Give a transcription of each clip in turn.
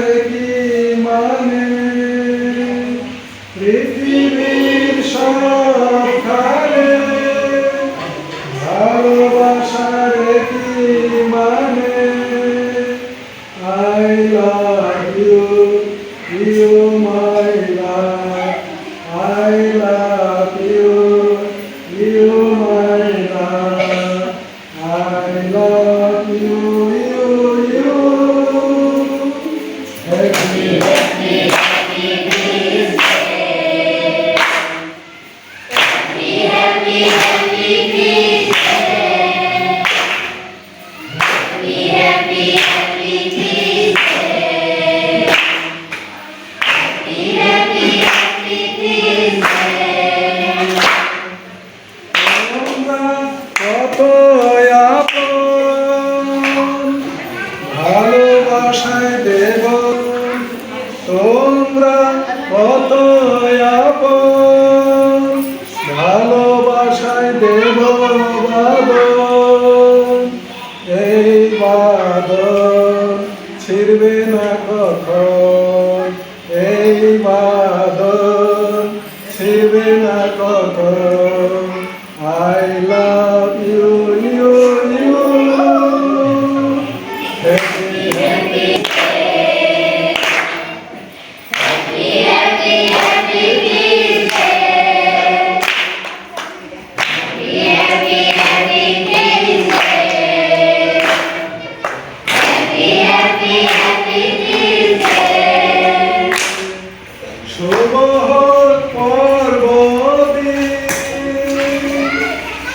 delle Amen. Viva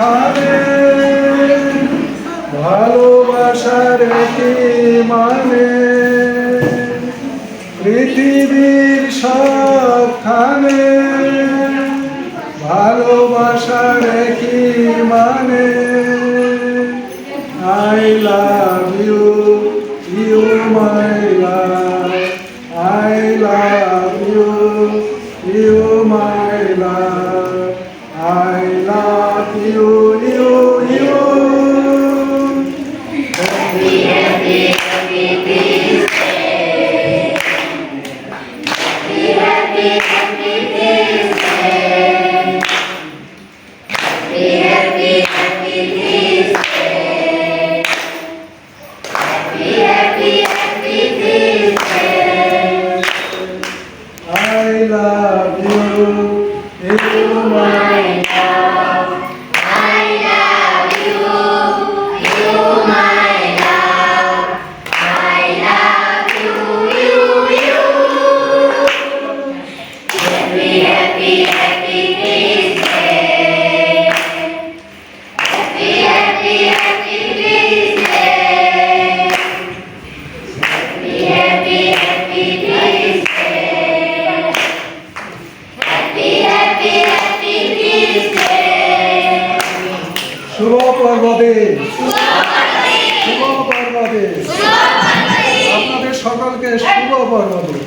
সবখানে ভালোবাসার কি মানে। পৃথিবীর সবখানে ভালোবাসার কি মানে। I love you you my love I love you you my love I I love you, you পর্বদিন শুভ পর্বদিন আপনাদের সকলকে শুভ পর্বদিন